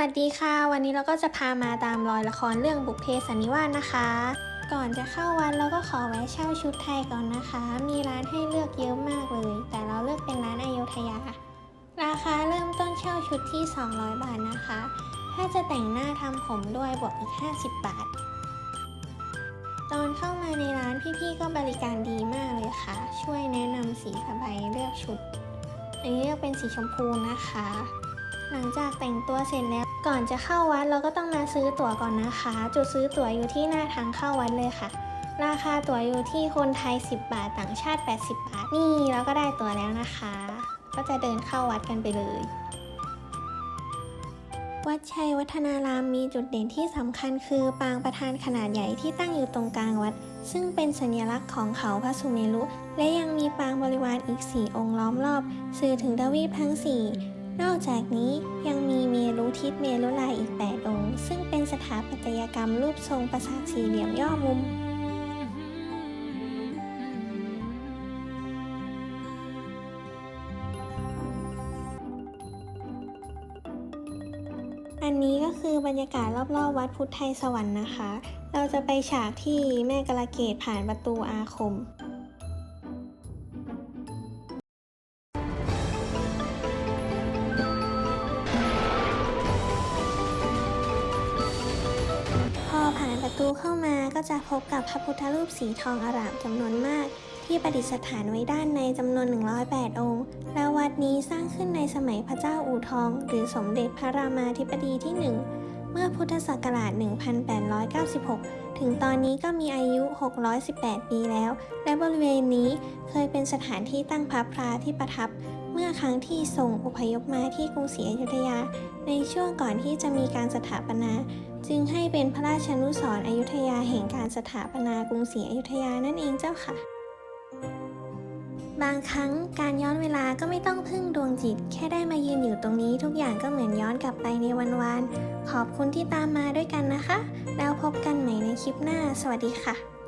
วัสดีค่ะ วันนี้เราก็จะพามาตามรอยละครเรื่องบุพเพสันนิวาสนะคะ ก่อนจะเข้าวัดเราก็ขอแวะเช่าชุดไทยก่อนนะคะ มีร้านให้เลือกเยอะมากเลย แต่เราเลือกเป็นร้านอโยธยา ราคาเริ่มต้นเช่าชุดที่ 200 บาทนะคะ ถ้าจะแต่งหน้าทำผมด้วยบวกอีก 50 บาท ตอนเข้ามาในร้านพี่ๆก็บริการดีมากเลยค่ะ ช่วยแนะนำสีผ้าใบเลือกชุด อันนี้เลือกเป็นสีชมพูนะคะ หลังจากแต่งตัวเสร็จแล้ว ก่อนจะเข้าวัดเราก็ต้องมาซื้อตั๋วก่อนนะคะ จุดซื้อตั๋วอยู่ที่หน้าทางเข้าวัดเลยค่ะ ราคาตั๋วอยู่ที่คนไทย 10 บาทต่างชาติ 80 บาท นี่เราก็ได้ตั๋วแล้วนะคะ ก็จะเดินเข้าวัดกันไปเลยวัดชัยวัฒนารามมีจุดเด่นที่สำคัญคือปางประธานขนาดใหญ่ที่ตั้งอยู่ตรงกลางวัด ซึ่งเป็นสัญลักษณ์ของเขาพระสุเมรุ และยังมีปางบริวารอีก 4 องค์ล้อมรอบ สื่อถึงทวีปทั้ง 4 นอกจากนี้ยังมีเมรุทิศเมรุลายอีก 8 องค์ ซึ่งเป็นสถาปัตยกรรมรูปทรงปราสาทสี่เหลี่ยมย่อมุมอันนี้ก็คือบรรยากาศรอบๆ วัดพุทธไทยสวรรค์นะคะ เราจะไปฉากที่แม่กระเกตผ่านประตูอาคม ประตูเข้ามาก็จะพบกับพระพุทธรูปสีทองอร่ามจำนวนมาก ที่ประดิษฐานไว้ด้านในจำนวน 108 องค์ และวัดนี้สร้างขึ้นในสมัยพระเจ้าอู่ทอง หรือสมเด็จพระรามาธิบดีที่ 1 เมื่อพุทธศักราช 1896 ถึงตอนนี้ก็มีอายุ 618 ปีแล้ว และบริเวณนี้เคยเป็นสถานที่ตั้งพระพราที่ประทับ เมื่อครั้งที่ทรงอพยพมาที่กรุงศรีอยุธยา ในช่วงก่อนที่จะมีการสถาปนา จึงให้เป็นพระราชนุสรณ์อยุธยาแห่งการสถาปนากรุงศรีอยุธยานั่นเองเจ้าค่ะ บางครั้งการย้อนเวลาก็ไม่ต้องพึ่งดวงจิต แค่ได้มายืนอยู่ตรงนี้ทุกอย่างก็เหมือนย้อนกลับไปในวันวาน ขอบคุณที่ตามมาด้วยกันนะคะ แล้วพบกันใหม่ในคลิปหน้า สวัสดีค่ะ